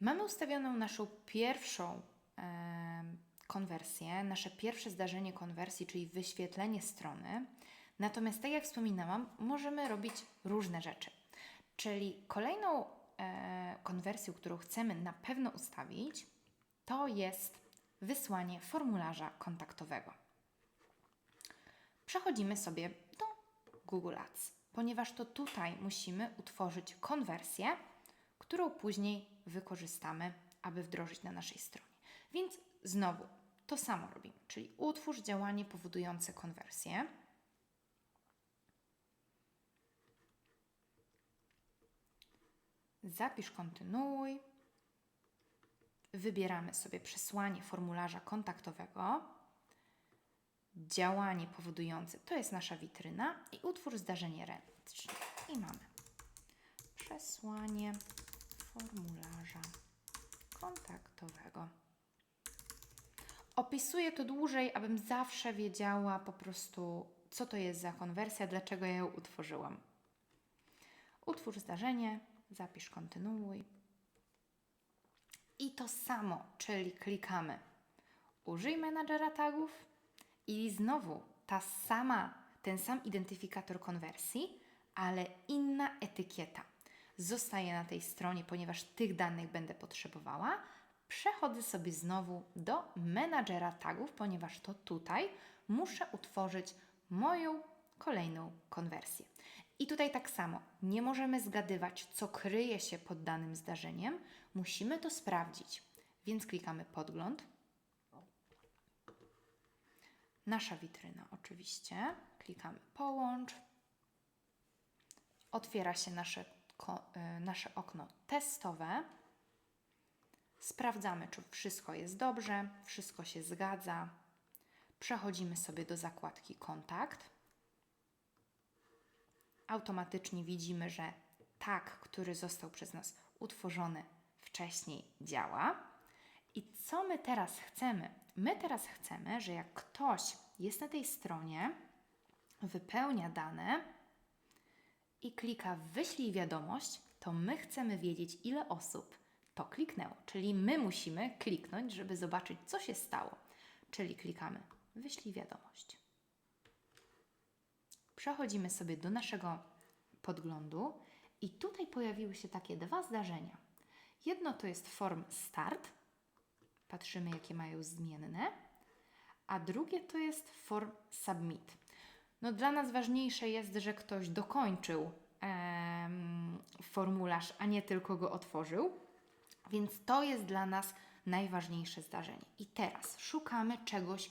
Mamy ustawioną naszą pierwszą em, konwersję, nasze pierwsze zdarzenie konwersji, czyli wyświetlenie strony. Natomiast, tak jak wspominałam, możemy robić różne rzeczy. Czyli kolejną e, konwersją, którą chcemy na pewno ustawić, to jest wysłanie formularza kontaktowego. Przechodzimy sobie do Google Ads, ponieważ to tutaj musimy utworzyć konwersję, którą później wykorzystamy, aby wdrożyć na naszej stronie. Więc znowu to samo robimy, czyli utwórz działanie powodujące konwersję. Zapisz kontynuuj. Wybieramy sobie przesłanie formularza kontaktowego. Działanie powodujące to jest nasza witryna i utwórz zdarzenie ręczne. I mamy przesłanie formularza kontaktowego. Opisuję to dłużej, abym zawsze wiedziała po prostu, co to jest za konwersja, dlaczego ja ją utworzyłam. Utwórz zdarzenie, zapisz kontynuuj. I to samo, czyli klikamy użyj menadżera tagów i znowu ta sama, ten sam identyfikator konwersji, ale inna etykieta zostaje na tej stronie, ponieważ tych danych będę potrzebowała. Przechodzę sobie znowu do menadżera tagów, ponieważ to tutaj muszę utworzyć moją kolejną konwersję. I tutaj tak samo, nie możemy zgadywać, co kryje się pod danym zdarzeniem, musimy to sprawdzić. Więc klikamy podgląd. Nasza witryna oczywiście. Klikamy połącz. Otwiera się nasze, nasze okno testowe. Sprawdzamy, czy wszystko jest dobrze, wszystko się zgadza. Przechodzimy sobie do zakładki kontakt. Automatycznie widzimy, że tag, który został przez nas utworzony wcześniej, działa. I co my teraz chcemy? My teraz chcemy, że jak ktoś jest na tej stronie, wypełnia dane i klika wyślij wiadomość, to my chcemy wiedzieć, ile osób to kliknęło. Czyli my musimy kliknąć, żeby zobaczyć, co się stało. Czyli klikamy wyślij wiadomość. Przechodzimy sobie do naszego podglądu i tutaj pojawiły się takie dwa zdarzenia. Jedno to jest form start, patrzymy jakie mają zmienne, a drugie to jest form submit. No dla nas ważniejsze jest, że ktoś dokończył em, formularz, a nie tylko go otworzył, więc to jest dla nas najważniejsze zdarzenie. I teraz szukamy czegoś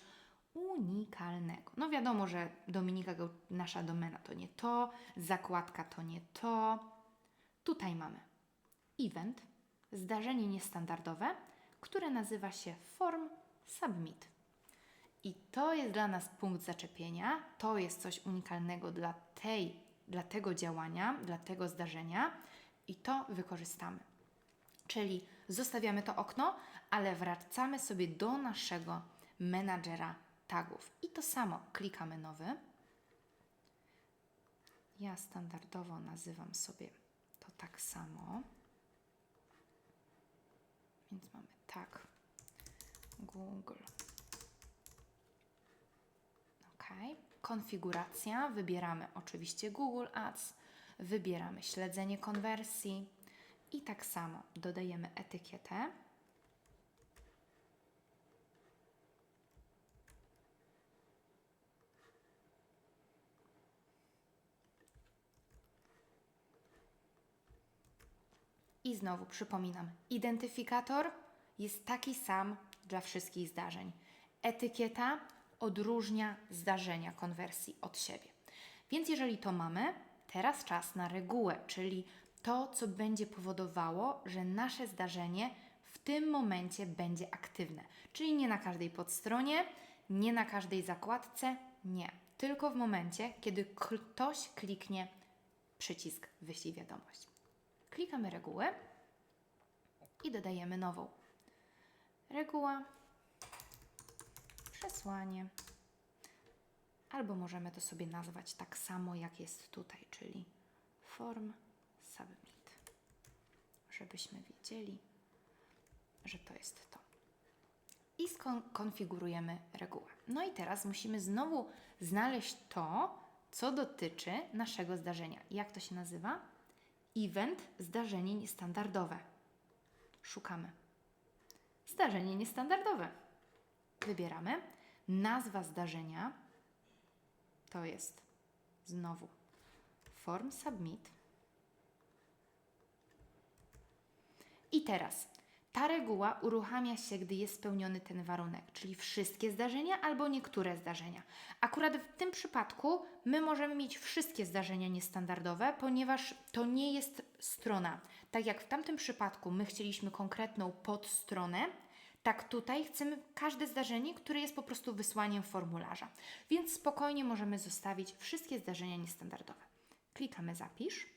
unikalnego. No wiadomo, że Dominika, nasza domena to nie to, zakładka to nie to. Tutaj mamy event, zdarzenie niestandardowe, które nazywa się form submit. I to jest dla nas punkt zaczepienia, to jest coś unikalnego dla, tej, dla tego działania, dla tego zdarzenia i to wykorzystamy. Czyli zostawiamy to okno, ale wracamy sobie do naszego menadżera tagów. I to samo klikamy nowy. Ja standardowo nazywam sobie to tak samo. Więc mamy tak. Google. Konfiguracja. Wybieramy oczywiście Google Ads. Wybieramy śledzenie konwersji. I tak samo dodajemy etykietę. I znowu przypominam, identyfikator jest taki sam dla wszystkich zdarzeń. Etykieta odróżnia zdarzenia konwersji od siebie. Więc jeżeli to mamy, teraz czas na regułę, czyli to, co będzie powodowało, że nasze zdarzenie w tym momencie będzie aktywne. Czyli nie na każdej podstronie, nie na każdej zakładce, nie. Tylko w momencie, kiedy ktoś kliknie przycisk wyślij wiadomość. Klikamy regułę i dodajemy nową. Reguła, przesłanie, albo możemy to sobie nazwać tak samo, jak jest tutaj, czyli form submit, żebyśmy wiedzieli, że to jest to. I skonfigurujemy regułę. No i teraz musimy znowu znaleźć to, co dotyczy naszego zdarzenia. Jak to się nazywa? Event zdarzenie niestandardowe. Szukamy. Zdarzenie niestandardowe. Wybieramy. Nazwa zdarzenia to jest znowu form submit. I teraz ta reguła uruchamia się, gdy jest spełniony ten warunek, czyli wszystkie zdarzenia albo niektóre zdarzenia. Akurat w tym przypadku my możemy mieć wszystkie zdarzenia niestandardowe, ponieważ to nie jest strona. Tak jak w tamtym przypadku my chcieliśmy konkretną podstronę, tak tutaj chcemy każde zdarzenie, które jest po prostu wysłaniem formularza. Więc spokojnie możemy zostawić wszystkie zdarzenia niestandardowe. Klikamy zapisz.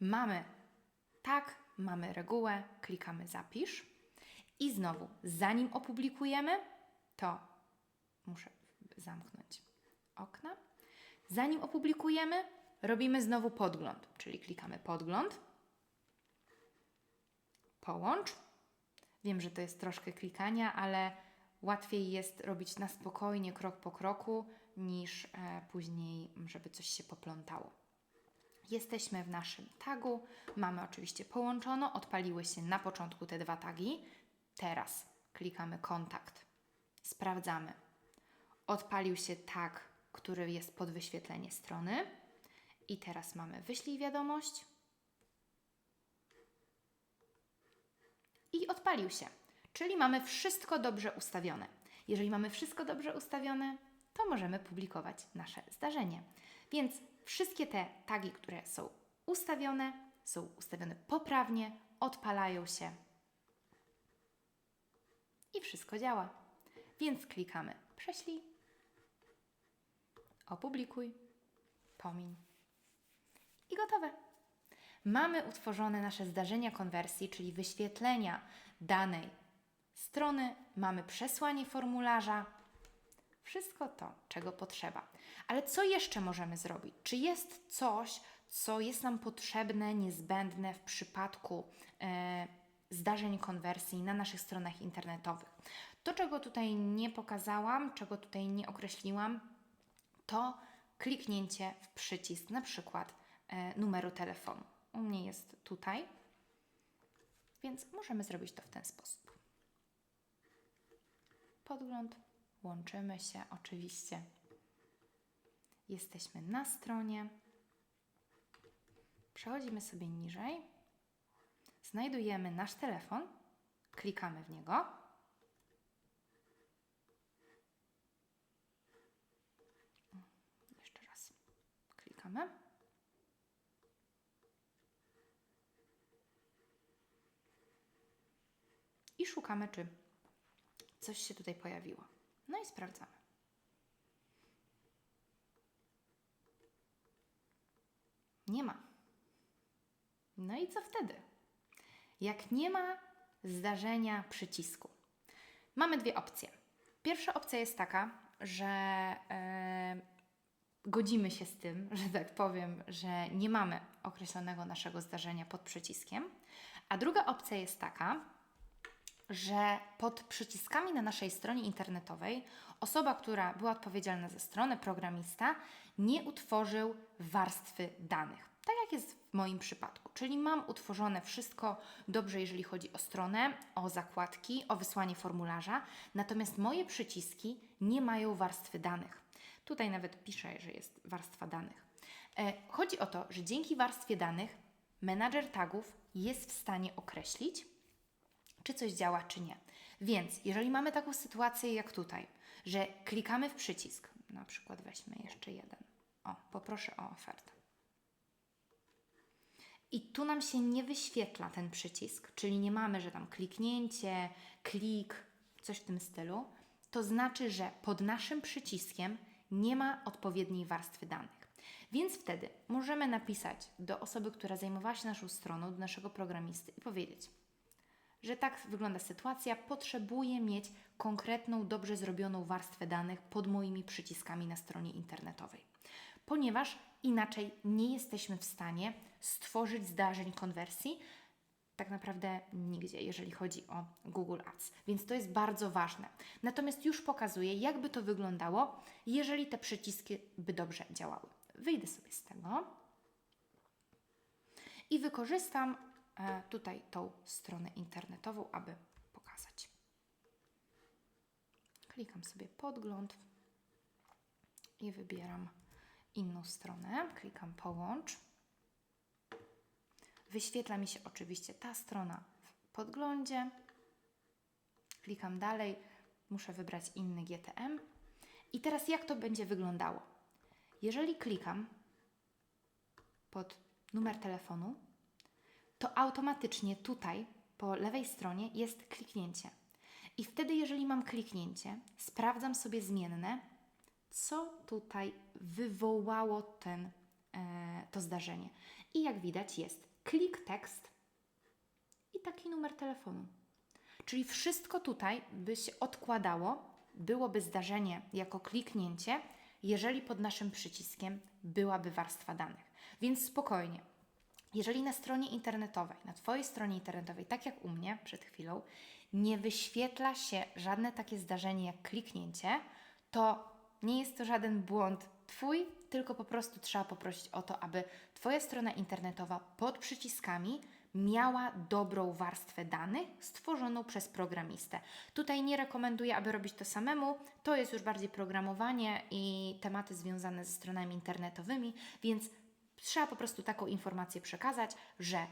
Mamy tak, mamy regułę, klikamy zapisz. I znowu, zanim opublikujemy, to muszę zamknąć okna. Zanim opublikujemy, robimy znowu podgląd, czyli klikamy podgląd, połącz. Wiem, że to jest troszkę klikania, ale łatwiej jest robić na spokojnie, krok po kroku, niż e, później, żeby coś się poplątało. Jesteśmy w naszym tagu, mamy oczywiście połączono, odpaliły się na początku te dwa tagi. Teraz klikamy kontakt, sprawdzamy. Odpalił się tag, który jest pod wyświetlenie strony. I teraz mamy wyślij wiadomość. I odpalił się, czyli mamy wszystko dobrze ustawione. Jeżeli mamy wszystko dobrze ustawione, to możemy publikować nasze zdarzenie. Więc wszystkie te tagi, które są ustawione, są ustawione poprawnie, odpalają się i wszystko działa. Więc klikamy prześlij, opublikuj, pomiń i gotowe. Mamy utworzone nasze zdarzenia konwersji, czyli wyświetlenia danej strony, mamy przesłanie formularza, wszystko to, czego potrzeba. Ale co jeszcze możemy zrobić? Czy jest coś, co jest nam potrzebne, niezbędne w przypadku e, zdarzeń konwersji na naszych stronach internetowych? To, czego tutaj nie pokazałam, czego tutaj nie określiłam, to kliknięcie w przycisk, na przykład e, numeru telefonu. U mnie jest tutaj, więc możemy zrobić to w ten sposób. Podgląd Łączymy się oczywiście. Jesteśmy na stronie. Przechodzimy sobie niżej. Znajdujemy nasz telefon. Klikamy w niego. Jeszcze raz. Klikamy. I szukamy, czy coś się tutaj pojawiło. No i sprawdzamy. Nie ma. No i co wtedy? Jak nie ma zdarzenia przycisku, mamy dwie opcje. Pierwsza opcja jest taka, że e, godzimy się z tym, że tak powiem, że nie mamy określonego naszego zdarzenia pod przyciskiem. A druga opcja jest taka, że pod przyciskami na naszej stronie internetowej osoba, która była odpowiedzialna za stronę, programista, nie utworzył warstwy danych. Tak jak jest w moim przypadku, czyli mam utworzone wszystko dobrze, jeżeli chodzi o stronę, o zakładki, o wysłanie formularza, natomiast moje przyciski nie mają warstwy danych. Tutaj nawet piszę, że jest warstwa danych. E, chodzi o to, że dzięki warstwie danych menadżer tagów jest w stanie określić, czy coś działa, czy nie. Więc jeżeli mamy taką sytuację jak tutaj, że klikamy w przycisk, na przykład weźmy jeszcze jeden. O, poproszę o ofertę. I tu nam się nie wyświetla ten przycisk, czyli nie mamy, że tam kliknięcie, klik, coś w tym stylu. To znaczy, że pod naszym przyciskiem nie ma odpowiedniej warstwy danych. Więc wtedy możemy napisać do osoby, która zajmowała się naszą stroną, do naszego programisty i powiedzieć: że tak wygląda sytuacja, potrzebuję mieć konkretną, dobrze zrobioną warstwę danych pod moimi przyciskami na stronie internetowej, ponieważ inaczej nie jesteśmy w stanie stworzyć zdarzeń konwersji tak naprawdę nigdzie, jeżeli chodzi o Google Ads. Więc to jest bardzo ważne. Natomiast już pokazuję, jakby to wyglądało, jeżeli te przyciski by dobrze działały. Wyjdę sobie z tego i wykorzystam tutaj tą stronę internetową, aby pokazać. Klikam sobie podgląd i wybieram inną stronę. Klikam połącz. Wyświetla mi się oczywiście ta strona w podglądzie. Klikam dalej. Muszę wybrać inny GTM. I teraz jak to będzie wyglądało? Jeżeli klikam pod numer telefonu, to automatycznie tutaj po lewej stronie jest kliknięcie. I wtedy, jeżeli mam kliknięcie, sprawdzam sobie zmienne, co tutaj wywołało ten, e, to zdarzenie. I jak widać, jest klik tekst i taki numer telefonu. Czyli wszystko tutaj by się odkładało, byłoby zdarzenie jako kliknięcie, jeżeli pod naszym przyciskiem byłaby warstwa danych. Więc spokojnie. Jeżeli na stronie internetowej, na Twojej stronie internetowej, tak jak u mnie przed chwilą, nie wyświetla się żadne takie zdarzenie jak kliknięcie, to nie jest to żaden błąd Twój, tylko po prostu trzeba poprosić o to, aby Twoja strona internetowa pod przyciskami miała dobrą warstwę danych stworzoną przez programistę. Tutaj nie rekomenduję, aby robić to samemu, to jest już bardziej programowanie i tematy związane ze stronami internetowymi, więc trzeba po prostu taką informację przekazać, że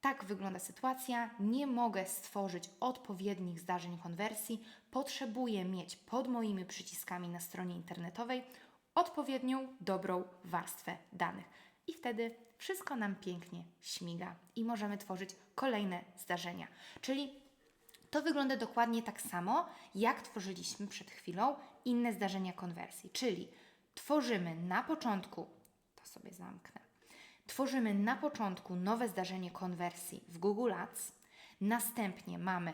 tak wygląda sytuacja, nie mogę stworzyć odpowiednich zdarzeń konwersji, potrzebuję mieć pod moimi przyciskami na stronie internetowej odpowiednią, dobrą warstwę danych. I wtedy wszystko nam pięknie śmiga i możemy tworzyć kolejne zdarzenia. Czyli to wygląda dokładnie tak samo, jak tworzyliśmy przed chwilą inne zdarzenia konwersji. Czyli tworzymy na początku, to sobie zamknę, tworzymy na początku nowe zdarzenie konwersji w Google Ads, następnie mamy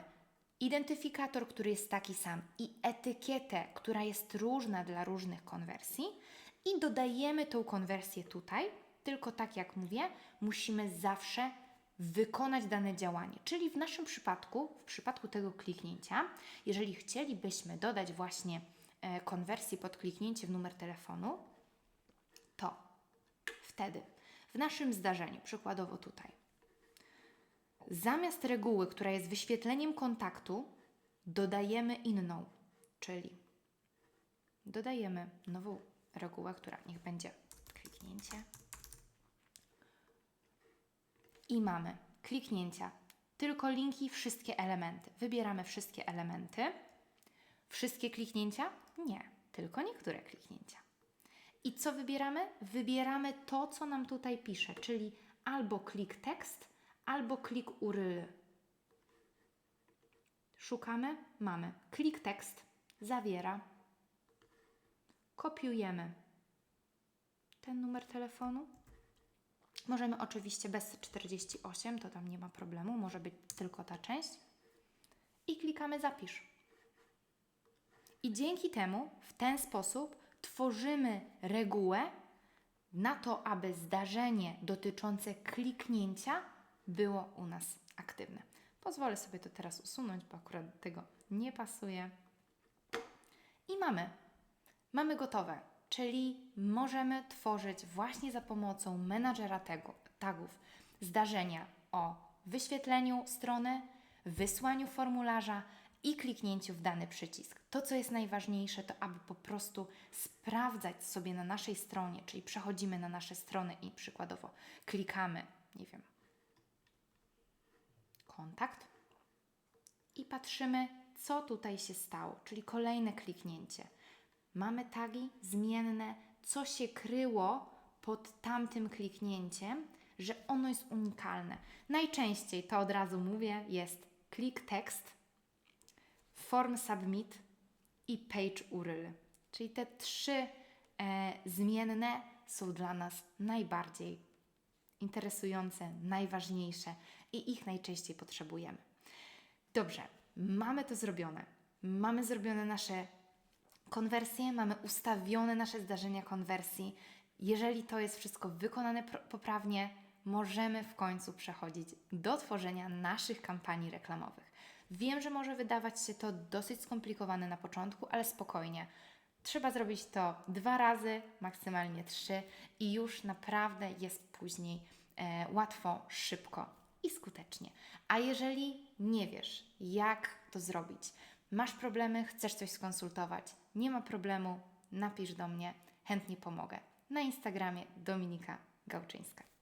identyfikator, który jest taki sam i etykietę, która jest różna dla różnych konwersji. I dodajemy tą konwersję tutaj, tylko tak jak mówię, musimy zawsze wykonać dane działanie. Czyli w naszym przypadku, w przypadku tego kliknięcia, jeżeli chcielibyśmy dodać właśnie e, konwersję pod kliknięcie w numer telefonu, to wtedy w naszym zdarzeniu, przykładowo tutaj, zamiast reguły, która jest wyświetleniem kontaktu, dodajemy inną, czyli dodajemy nową regułę, która niech będzie kliknięcie. I mamy kliknięcia, tylko linki, wszystkie elementy. Wybieramy wszystkie elementy. Wszystkie kliknięcia? Nie, tylko niektóre kliknięcia. I co wybieramy? Wybieramy to, co nam tutaj pisze, czyli albo klik tekst, albo klik URL. Szukamy, mamy klik tekst, zawiera. Kopiujemy ten numer telefonu. Możemy oczywiście bez 48, to tam nie ma problemu, może być tylko ta część. I klikamy zapisz. I dzięki temu w ten sposób tworzymy regułę na to, aby zdarzenie dotyczące kliknięcia było u nas aktywne. Pozwolę sobie to teraz usunąć, bo akurat do tego nie pasuje. I mamy. Mamy gotowe, czyli możemy tworzyć właśnie za pomocą menadżera tagów zdarzenia o wyświetleniu strony, wysłaniu formularza i kliknięciu w dany przycisk. To, co jest najważniejsze, to aby po prostu sprawdzać sobie na naszej stronie, czyli przechodzimy na nasze strony i przykładowo klikamy, nie wiem, kontakt i patrzymy, co tutaj się stało, czyli kolejne kliknięcie. Mamy tagi zmienne, co się kryło pod tamtym kliknięciem, że ono jest unikalne. Najczęściej, to od razu mówię, jest klik tekst, form submit i page URL. Czyli te trzy e, zmienne są dla nas najbardziej interesujące, najważniejsze i ich najczęściej potrzebujemy. Dobrze, mamy to zrobione. Mamy zrobione nasze konwersje, mamy ustawione nasze zdarzenia konwersji. Jeżeli to jest wszystko wykonane poprawnie, możemy w końcu przechodzić do tworzenia naszych kampanii reklamowych. Wiem, że może wydawać się to dosyć skomplikowane na początku, ale spokojnie. Trzeba zrobić to dwa razy, maksymalnie trzy, i już naprawdę jest później e, łatwo, szybko i skutecznie. A jeżeli nie wiesz, jak to zrobić, masz problemy, chcesz coś skonsultować, nie ma problemu, napisz do mnie, chętnie pomogę. Na Instagramie Dominika Gałczyńska.